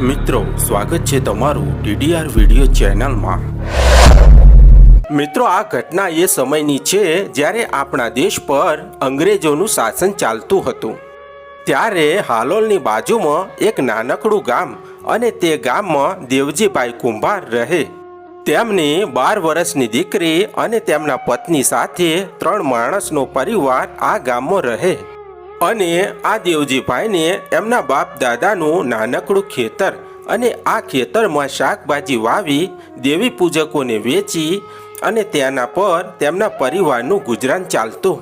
મિત્રો, સ્વાગત છે તમારું ડીડીઆર વીડિયો ચેનલમાં. મિત્રો, આ ઘટના એ સમયની છે જ્યારે આપણા દેશ પર અંગ્રેજોનું શાસન ચાલતું હતું. ત્યારે હાલોલની બાજુમાં એક નાનકડું ગામ અને તે ગામમાં દેવજીભાઈ કુંભાર રહે. તેમની બાર વર્ષની દીકરી અને તેમના પત્ની સાથે ત્રણ માણસનો પરિવાર આ ગામમાં રહે. અને આ દેવજીભાઈને એમના બાપ દાદાનું નાનકડું ખેતર અને આ ખેતરમાં શાકભાજી વાવી, દેવી પૂજકોને વેચી અને તેના પર તેમના પરિવારનું ગુજરાન ચાલતું.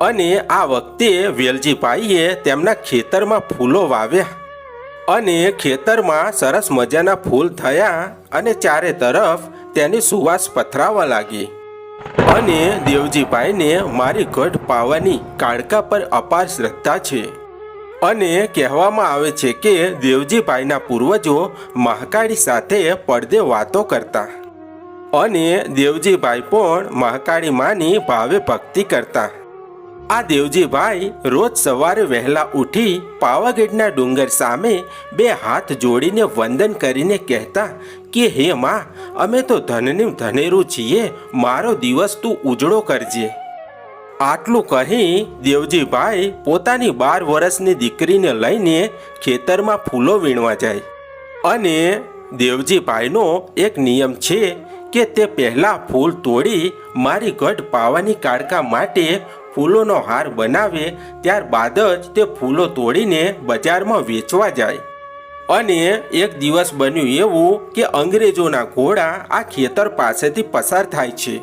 અને આ વખતે વેલજીભાઈએ તેમના ખેતરમાં ફૂલો વાવ્યા. અને ખેતરમાં સરસ મજાના ફૂલ થયા અને ચારે તરફ તેની સુવાસ પથરાવા લાગી. અને દેવજીભાઈને મારી ગઢ પાવાની કાળકા પર અપાર શ્રદ્ધા છે. અને કહેવામાં આવે છે કે દેવજીભાઈના પૂર્વજો મહાકાળી સાથે પડદે વાતો કરતા. અને દેવજીભાઈ પણ મહાકાળી માની ભાવે ભક્તિ કરતા. આ દેવજીભાઈ રોજ સવારે વહેલા ઉઠી પાવાગઢના ડુંગર સામે બે હાથ જોડીને વંદન કરીને કહેતા કે હે માં, અમે તો ધનની ધનેરું છીએ, મારો દિવસ તું ઉજળો કરજે. આટલું કહી દેવજીભાઈ પોતાની બાર વર્ષની દીકરીને લઈને ખેતરમાં ફૂલો વીણવા જાય. અને દેવજીભાઈનો એક નિયમ છે કે તે પહેલાં ફૂલ તોડી મારી ગઢ પાવાની કાળકા માટે ફૂલોનો હાર બનાવે, ત્યારબાદ જ તે ફૂલો તોડીને બજારમાં વેચવા જાય. અને એક દિવસ બન્યું એવું કે અંગ્રેજોના ઘોડા આ ખેતર પાસેથી પસાર થાય છે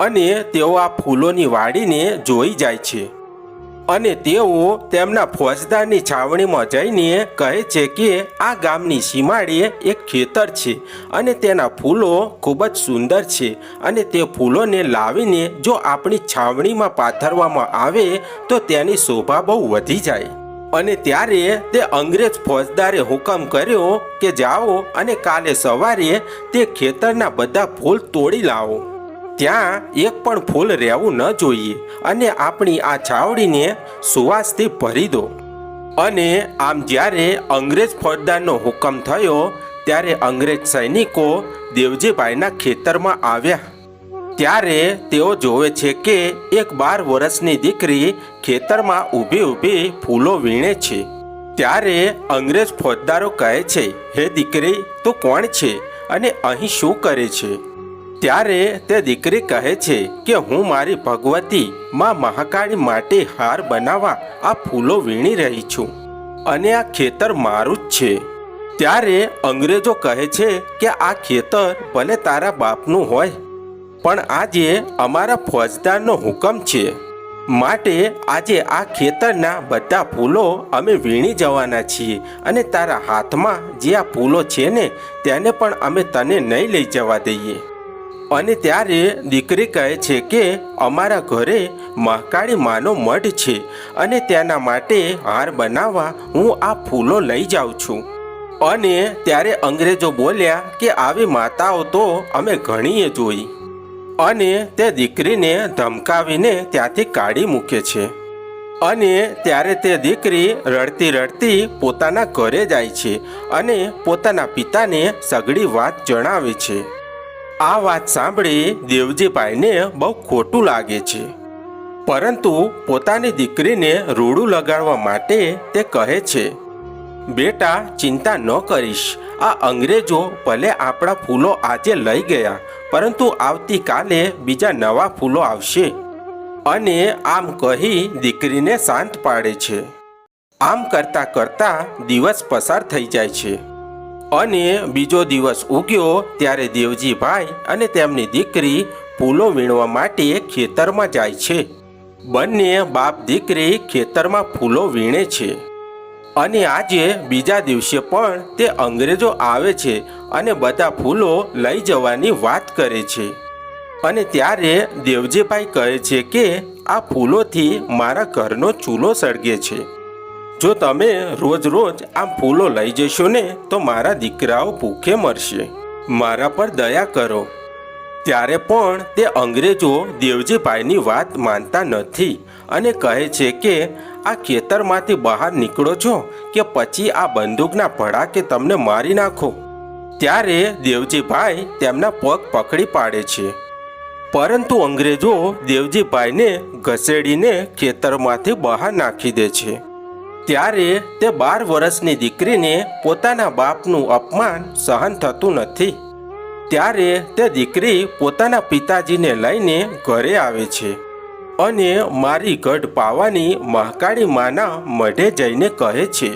અને તેઓ આ ફૂલોની વાડીને જોઈ જાય છે. અને તેઓ તેમના ફોજદારની છાવણીમાં જઈને કહે છે કે આ ગામની સીમાડે એક ખેતર છે અને તેના ફૂલો ખૂબ જ સુંદર છે અને તે ફૂલોને લાવીને જો આપણી છાવણીમાં પાથરવામાં આવે તો તેની શોભા બહુ વધી જાય. અને ત્યારે તે અંગ્રેજ ફોજદારે હુકમ કર્યો કે જાઓ અને કાલે સવારે તે ખેતરના બધા ફૂલ તોડી લાવો. ત્યાં એક પણ ફૂલ રહેવું ન જોઈએ અને આપણી આ છાવડીને સુવાસથી ભરી દો. અને આમ જ્યારે અંગ્રેજ ફોજદારનો હુકમ થયો, ત્યારે અંગ્રેજ સૈનિકો દેવજીભાઈના ખેતરમાં આવ્યા. ત્યારે તેઓ જોવે છે કે એક બાર વર્ષની દીકરી ખેતરમાં ઊભી ઊભી ફૂલો વીણે છે. ત્યારે અંગ્રેજ ફોજદારો કહે છે, હે દીકરી, તું કોણ છે અને અહીં શું કરે છે? ત્યારે તે દીકરી કહે છે કે, હું મારી ભગવતી માં મહાકાળી માટે હાર બનાવવા આ ફૂલો વીણી રહી છું અને આ ખેતર મારું જ છે. ત્યારે અંગ્રેજો કહે છે કે, આ ખેતર ભલે તારા બાપનું હોય પણ આજે અમારા ફોજદારનો હુકમ છે. માટે આજે આ ખેતરના બધા ફૂલો અમે વીણી જવાના છીએ અને તારા હાથમાં જે આ ફૂલો છે ને, તેને પણ અમે તને નહીં લઈ જવા દઈએ. અને ત્યારે દીકરી કહે છે કે, અમારા ઘરે મહાકાળી માનો મઢ છે અને તેના માટે હાર બનાવવા હું આ ફૂલો લઈ જાઉં છું. અને ત્યારે અંગ્રેજો બોલ્યા કે, આવી માતાઓ તો અમે ઘણીએ જોઈ. અને તે દીકરીને ધમકાવીને ત્યાંથી કાઢી મૂકે છે. અને ત્યારે તે દીકરી રડતી રડતી પોતાના ઘરે જાય છે અને પોતાના પિતાને સગડી વાત જણાવે છે. આ વાત સાંભળી દેવજીભાઈને બહુ ખોટું લાગે છે. પરંતુ પોતાની દીકરીને રૂડું લગાડવા માટે તે કહે છે બેટા, ચિંતા ન કરીશ. આ અંગ્રેજો ભલે આપણા ફૂલો આજે લઈ ગયા, પરંતુ આવતીકાલે બીજા નવા ફૂલો આવશે. અને આમ કહી દીકરીને શાંત પાડે છે. આમ કરતા કરતા દિવસ પસાર થઈ જાય છે. અને બીજો દિવસ ઉગ્યો, ત્યારે દેવજીભાઈ અને તેમની દીકરી ફૂલો વીણવા માટે ખેતરમાં જાય છે. બંને બાપ દીકરી ખેતરમાં ફૂલો વીણે છે. અને આજે બીજા દિવસે પણ તે અંગ્રેજો આવે છે અને બધા ફૂલો લઈ જવાની વાત કરે છે. અને ત્યારે દેવજીભાઈ કહે છે કે, આ ફૂલોથી મારા ઘરનો ચૂલો સળગે છે. જો તમે રોજ રોજ આમ ફૂલો લઈ જશો ને, તો મારા દીકરાઓ ભૂખે મરશે. મારા પર દયા કરો. ત્યારે પણ તે અંગ્રેજો દેવજીભાઈની વાત માનતા નથી અને કહે છે કે, આ ખેતરમાંથી બહાર નીકળો છો કે પછી આ બંદૂકના ભડાકે તમને મારી નાખો? ત્યારે દેવજીભાઈ તેમના પગ પકડી પાડે છે. પરંતુ અંગ્રેજો દેવજીભાઈને ઘસેડીને ખેતરમાંથી બહાર નાખી દે છે. ત્યારે તે બાર વર્ષની દીકરીને પોતાના બાપનું અપમાન સહન થતું નથી. ત્યારે તે દીકરી પોતાના પિતાજીને લઈને ઘરે આવે છે અને મારી ગઢ પાવાની મહાકાળી માના મઢે જઈને કહે છે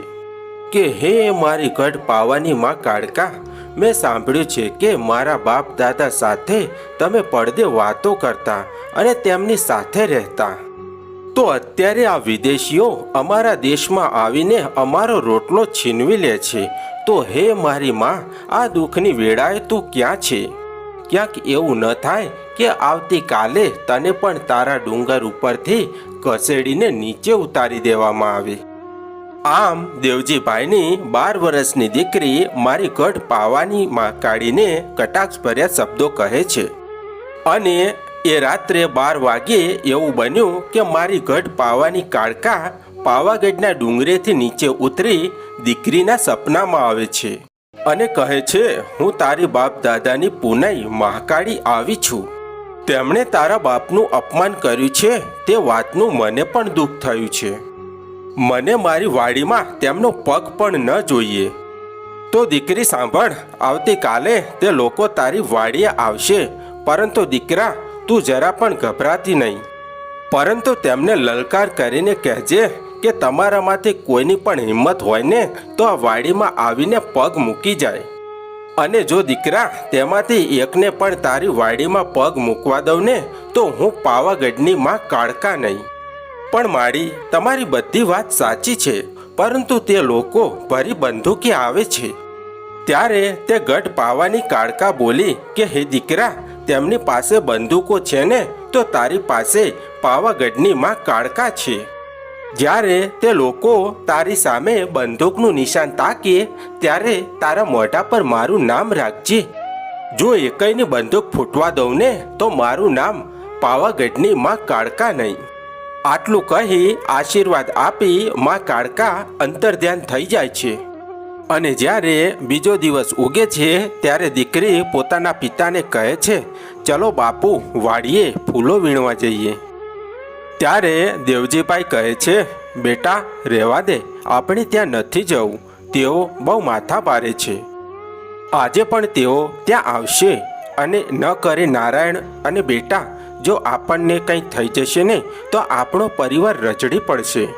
કે, હે મારી ગઢ પાવાની માં કાળકા, મેં સાંભળ્યું છે કે મારા બાપ દાદા સાથે તમે પડદે વાતો કરતા અને તેમની સાથે રહેતા. તો અત્યારે આ વિદેશીઓ અમારા દેશમાં આવીને અમારો રોટલો છીનવી લે છે. તો હે મારી માં, આ દુઃખની વેળાએ તું ક્યાં છે? ક્યાંક એવું ન થાય કે આવતીકાલે તને પણ તારા ડુંગર ઉપરથી ઘસેડીને નીચે ઉતારી દેવામાં આવે. આમ દેવજીભાઈની બાર વર્ષની દીકરી મારી ગઢ પાવાની માં કાઢીને કટાક્ષભર્યા શબ્દો કહે છે. અને એ રાત્રે બાર વાગ્યે એવું બન્યું કે મારી ગઢ પાવાની કાળકા પાવાગઢના ડુંગરેથી નીચે ઉતરી દીકરીના સપનામાં આવે છે અને કહે છે, હું તારી બાપ દાદાની પુનઈ મહાકાળી આવી છું. તેમણે તારા બાપનું અપમાન કર્યું છે, તે વાતનું મને પણ દુઃખ થયું છે. મને મારી વાડીમાં તેમનો પગ પણ ન જોઈએ. તો દીકરી સાંભળ, આવતીકાલે તે લોકો તારી વાડીએ આવશે, પરંતુ દીકરા તું જરા પણ ગભરાતી નહીં. પરંતુ તેમને લલકાર કરીને કહેજે કે તમારામાંથી કોઈની પણ હિંમત હોય ને, તો આ વાડીમાં આવીને પગ મૂકી જાય. અને જો દીકરા, તેમાંથી એકને પણ તારી વાડીમાં પગ મૂકવા દઉં ને, તો હું પાવાગઢની માં કાળકા નહીં. પણ મારી, તમારી બધી વાત સાચી છે, પરંતુ તે લોકો ભરી બંદૂકી આવે છે. ત્યારે તે ગઢ પાવાની કાળકા બોલી કે, હે દીકરા તેમની પાસે બંદૂકો છે ને, તો તારી પાસે પાવાગઢની માં કાળકા છે. જ્યારે તે લોકો તારી સામે બંદૂકનું નિશાન તાકે ત્યારે તારા મોઢા પર મારું નામ રાખજે. જો એકઈની બંદૂક ફૂટવા દઉં ને, તો મારું નામ પાવાગઢની માં કાળકા નહીં. આટલું કહી આશીર્વાદ આપી માં કાળકા અંતર્ધ્યાન થઈ જાય છે. અને જ્યારે બીજો દિવસ ઉગે છે, ત્યારે દીકરી પોતાના પિતાને કહે છે, ચલો બાપુ, વાડીએ ફૂલો વીણવા જઈએ. ત્યારે દેવજીભાઈ કહે છે, બેટા, રહેવા દે, આપણે ત્યાં નથી જવું, તેઓ બહુ માથા પારે છે. આજે પણ તેઓ ત્યાં આવશે અને ન કરે નારાયણ અને બેટા, જો આપણને કંઈ થઈ જશે ને તો આપણો પરિવાર રચડી પડશે.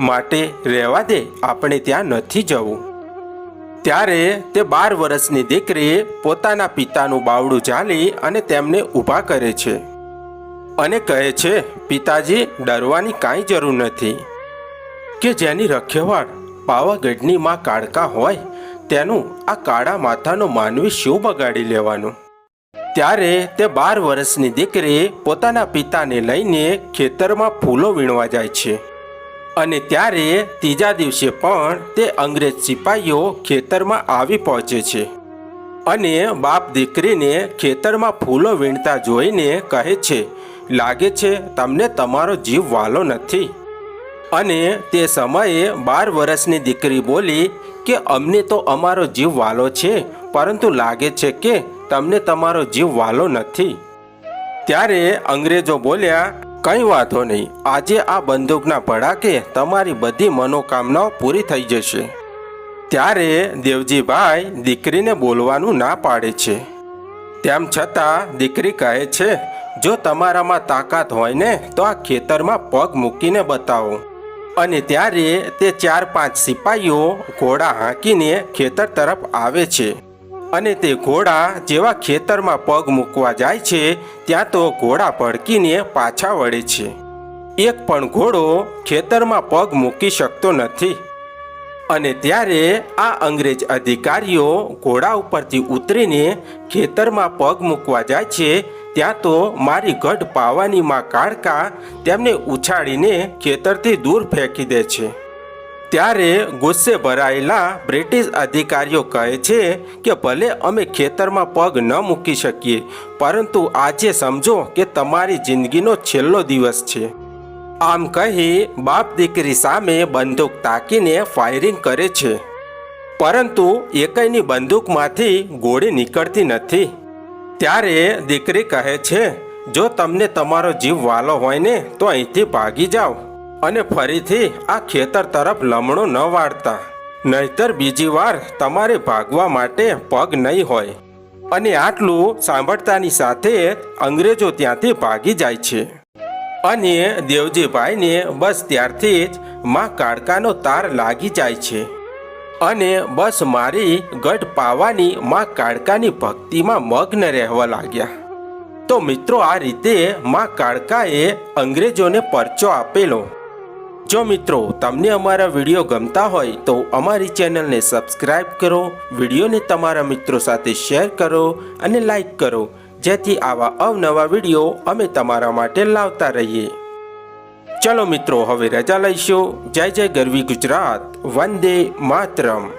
માટે રહેવા દે, આપણે ત્યાં નથી જવું. ત્યારે તે બાર વર્ષની દીકરી પોતાના પિતાનું બાવડું ઝાલી અને તેમને ઊભા કરે છે. અને કહે છે, પિતાજી, ડરવાની કાંઈ જરૂર નથી. કે જેની રખેવાળ પાવાગઢની માં કાળકા હોય, તેનું આ કાળા માથાનો માનવી શું બગાડી લેવાનું? ત્યારે તે બાર વર્ષની દીકરી પોતાના પિતાને લઈને ખેતરમાં ફૂલો વીણવા જાય છે. અને ત્યારે ત્રીજા દિવસે પણ તે અંગ્રેજ સિપાહીઓ ખેતરમાં આવી પહોંચે છે. અને બાપ દીકરીને ખેતરમાં ફૂલો વીણતા જોઈને કહે છે, લાગે છે તમને તમારો જીવ વાલો નથી. અને તે સમયે બાર વર્ષની દીકરી બોલી કે, અમને તો અમારો જીવ વાલો છે, પરંતુ લાગે છે કે તમને તમારો જીવ વાલો નથી. ત્યારે અંગ્રેજો બોલ્યા કંઈ વાંધો નહીં. આજે આ બંદૂકના ભડાકે તમારી બધી મનોકામનાઓ પૂરી થઈ જશે. ત્યારે દેવજીભાઈ દીકરીને બોલવાનું ના પાડે છે. તેમ છતાં દીકરી કહે છે, જો તમારામાં તાકાત હોય ને, તો આ ખેતરમાં પગ મૂકીને બતાવો. અને ત્યારે તે ચાર પાંચ સિપાહીઓ ઘોડા હાંકીને ખેતર તરફ આવે છે. અને તે ઘોડા જેવા ખેતરમાં પગ મૂકવા જાય છે, ત્યાં તો ઘોડા ભડકીને પાછા વળે છે. એક પણ ઘોડો ખેતરમાં પગ મૂકી શકતો નથી. અને ત્યારે આ અંગ્રેજ અધિકારીઓ ઘોડા ઉપરથી ઉતરીને ખેતરમાં પગ મૂકવા જાય છે, ત્યાં તો મારી ગઢ પાવાની માં કાળકા તેમને ઉછાળીને ખેતરથી દૂર ફેંકી દે છે. ત્યારે ગુસ્સે ભરાયેલા બ્રિટિશ અધિકારીઓ કહે છે કે ભલે અમે ખેતરમાં પગ ન મૂકી શકીએ, પરંતુ આજે સમજો કે તમારી જિંદગીનો છેલ્લો દિવસ છે. આમ કહી બાપ દીકરી સામે બંદૂક તાકીને ફાયરિંગ કરે છે. પરંતુ એકઈની બંદૂકમાંથી ગોળી નીકળતી નથી. ત્યારે દીકરી કહે છે, જો તમને તમારો જીવ વાલો હોય ને, તો અહીંથી ભાગી જાઓ. અને ફરીથી આ ખેતર તરફ લમણો ન વાળતા. નહીતર બીજી વાર તમારે ભાગવા માટે પગ નહીં હોય. અને આટલું સાંભળતાની સાથે અંગ્રેજો ત્યાંથી ભાગી જાય છે. અને દેવજીભાઈને બસ ત્યારથી જ માં કાળકાનો તાર લાગી જાય છે. અને બસ મારી ગઢ પાવાની માં કાળકાની ભક્તિમાં મગ્ન રહેવા લાગ્યા. તો મિત્રો આ રીતે માં કાળકાએ અંગ્રેજોને પરચો આપેલો. જો મિત્રો તમને અમારા વીડિયો ગમતા હોય તો અમારી ચેનલને સબસ્ક્રાઇબ કરો, વિડીયોને તમારા મિત્રો સાથે શેર કરો અને લાઈક કરો, જેથી આવા અવનવા વીડિયો અમે તમારા માટે લાવતા રહીએ. ચલો મિત્રો, હવે રજા લઈશું. જય જય ગરવી ગુજરાત. વંદે માતરમ.